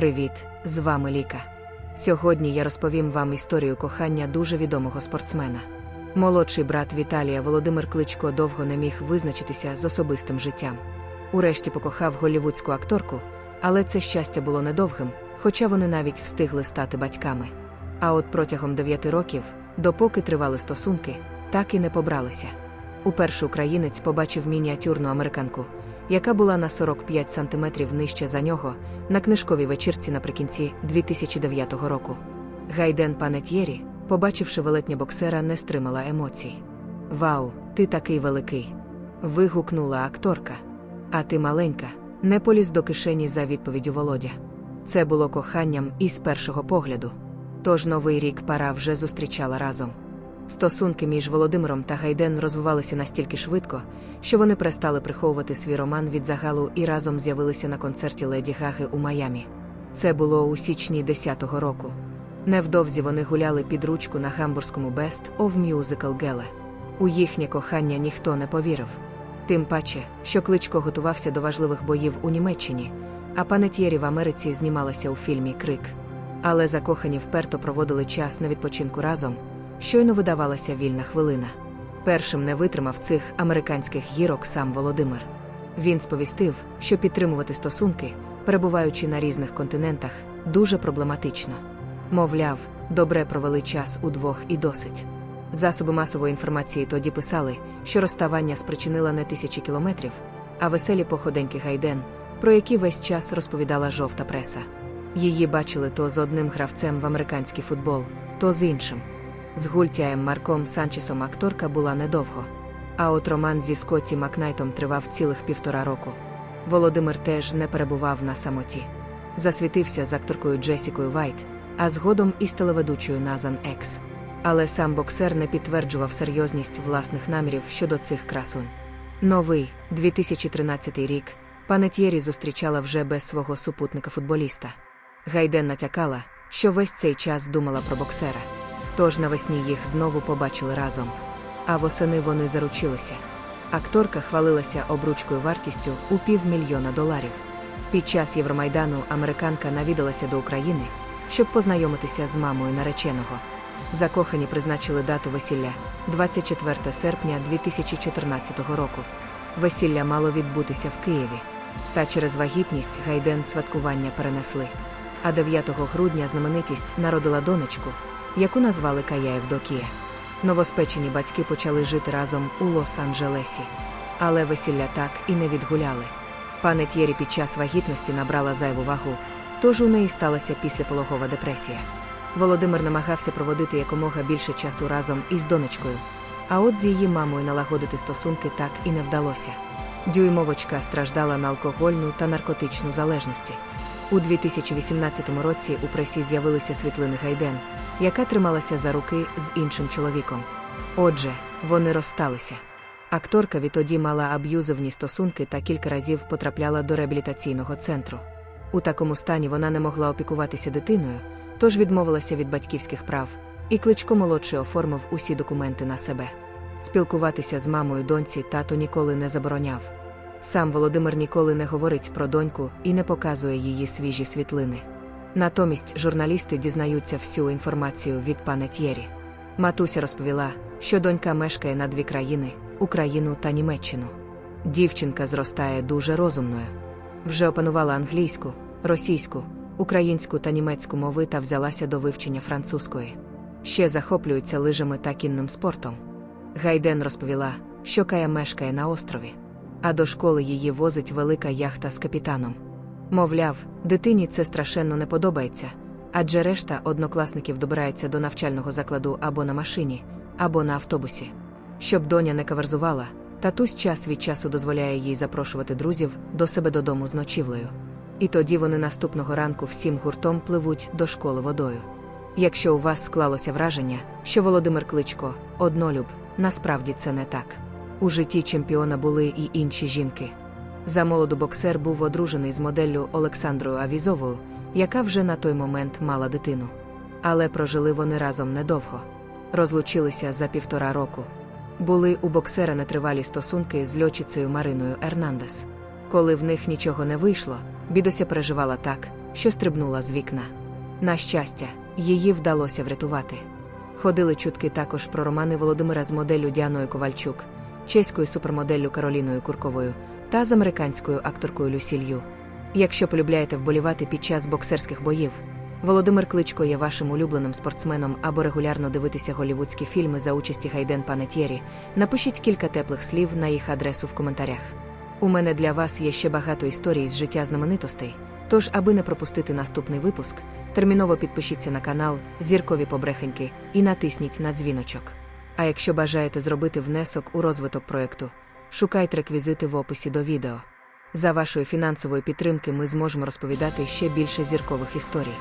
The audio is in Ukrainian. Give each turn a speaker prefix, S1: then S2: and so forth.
S1: Привіт, з вами Ліка. Сьогодні я розповім вам історію кохання дуже відомого спортсмена. Молодший брат Віталія Володимир Кличко довго не міг визначитися з особистим життям. Урешті покохав голлівудську акторку, але це щастя було недовгим, хоча вони навіть встигли стати батьками. А от протягом дев'яти років, допоки тривали стосунки, так і не побралися. Уперше українець побачив мініатюрну американку, яка була на 45 сантиметрів нижче за нього, на книжковій вечірці наприкінці 2009 року. Гайден Панетьєрі, побачивши велетня боксера, не стримала емоцій. Вау, ти такий великий! вигукнула акторка. А ти маленька, не поліз до кишені за відповіддю Володя. Це було коханням із першого погляду. Тож новий рік пара вже зустрічала разом. Стосунки між Володимиром та Гайден розвивалися настільки швидко, що вони перестали приховувати свій роман від загалу і разом з'явилися на концерті Леді Гаги у Майамі. Це було у січні 10-го року. Невдовзі вони гуляли під ручку на гамбурзькому Best of Musical Gala. У їхнє кохання ніхто не повірив. Тим паче, що Кличко готувався до важливих боїв у Німеччині, а панетьєрі в Америці знімалася у фільмі Крик. Але закохані вперто проводили час на відпочинку разом, щойно видавалася вільна хвилина. Першим не витримав цих американських гірок сам Володимир. Він сповістив, що підтримувати стосунки, перебуваючи на різних континентах, дуже проблематично. Мовляв, добре провели час удвох і досить. Засоби масової інформації тоді писали, що розставання спричинила не тисячі кілометрів, а веселі походеньки гайден, про які весь час розповідала жовта преса. Її бачили то з одним гравцем в американський футбол, то з іншим. З гультяєм Марком Санчесом акторка була недовго. А от роман зі Скотті Макнайтом тривав цілих півтора року. Володимир теж не перебував на самоті. Засвітився з акторкою Джесікою Вайт, а згодом із телеведучою Назан Екс. Але сам боксер не підтверджував серйозність власних намірів щодо цих красунь. Новий 2013 рік панетьєрі зустрічала вже без свого супутника футболіста. Гайден натякала, що весь цей час думала про боксера. Тож навесні їх знову побачили разом. А восени вони заручилися. Акторка хвалилася обручкою вартістю у півмільйона доларів. Під час Євромайдану американка навідалася до України, щоб познайомитися з мамою нареченого. Закохані призначили дату весілля 24 серпня 2014 року. Весілля мало відбутися в Києві. Та через вагітність Гайден святкування перенесли. А 9 грудня знаменитість народила донечку, яку назвали Кая Евдокія. Новоспечені батьки почали жити разом у Лос-Анджелесі. Але весілля так і не відгуляли. Пане Тєрі під час вагітності набрала зайву вагу, тож у неї сталася післяпологова депресія. Володимир намагався проводити якомога більше часу разом із донечкою. А от з її мамою налагодити стосунки так і не вдалося. Дюймовочка страждала на алкогольну та наркотичну залежності. У 2018 році у пресі з'явилися світлини Гайден, яка трималася за руки з іншим чоловіком. Отже, вони розсталися. Акторка відтоді мала аб'юзивні стосунки та кілька разів потрапляла до реабілітаційного центру. У такому стані вона не могла опікуватися дитиною, тож відмовилася від батьківських прав, і кличко молодший оформив усі документи на себе. Спілкуватися з мамою доньці тато ніколи не забороняв. Сам Володимир ніколи не говорить про доньку і не показує її свіжі світлини. Натомість журналісти дізнаються всю інформацію від пана Т'єрі. Матуся розповіла, що донька мешкає на дві країни Україну та Німеччину. Дівчинка зростає дуже розумною. Вже опанувала англійську, російську, українську та німецьку мови та взялася до вивчення французької. Ще захоплюється лижами та кінним спортом. Гайден розповіла, що Кая мешкає на острові, а до школи її возить велика яхта з капітаном. Мовляв, дитині це страшенно не подобається, адже решта однокласників добирається до навчального закладу або на машині, або на автобусі. Щоб доня не каверзувала, татусь час від часу дозволяє їй запрошувати друзів до себе додому з ночівлею. І тоді вони наступного ранку всім гуртом пливуть до школи водою. Якщо у вас склалося враження, що Володимир Кличко однолюб, насправді це не так. У житті чемпіона були і інші жінки. За молоду боксер був одружений з моделлю Олександрою Авізовою, яка вже на той момент мала дитину. Але прожили вони разом недовго. Розлучилися за півтора року. Були у боксера нетривалі стосунки з льотчицею Мариною Ернандес. Коли в них нічого не вийшло, бідося переживала так, що стрибнула з вікна. На щастя, її вдалося врятувати. Ходили чутки також про романи Володимира з моделлю Діаною Ковальчук, чеською супермоделлю Кароліною Курковою та з американською акторкою Люсілью. Якщо полюбляєте вболівати під час боксерських боїв, Володимир Кличко є вашим улюбленим спортсменом або регулярно дивитися голівудські фільми за участі Гайден Панетєрі, напишіть кілька теплих слів на їх адресу в коментарях. У мене для вас є ще багато історій з життя знаменитостей, тож, аби не пропустити наступний випуск, терміново підпишіться на канал Зіркові Побрехеньки і натисніть на дзвіночок. А якщо бажаєте зробити внесок у розвиток проєкту, шукайте реквізити в описі до відео. За вашої фінансової підтримки ми зможемо розповідати ще більше зіркових історій.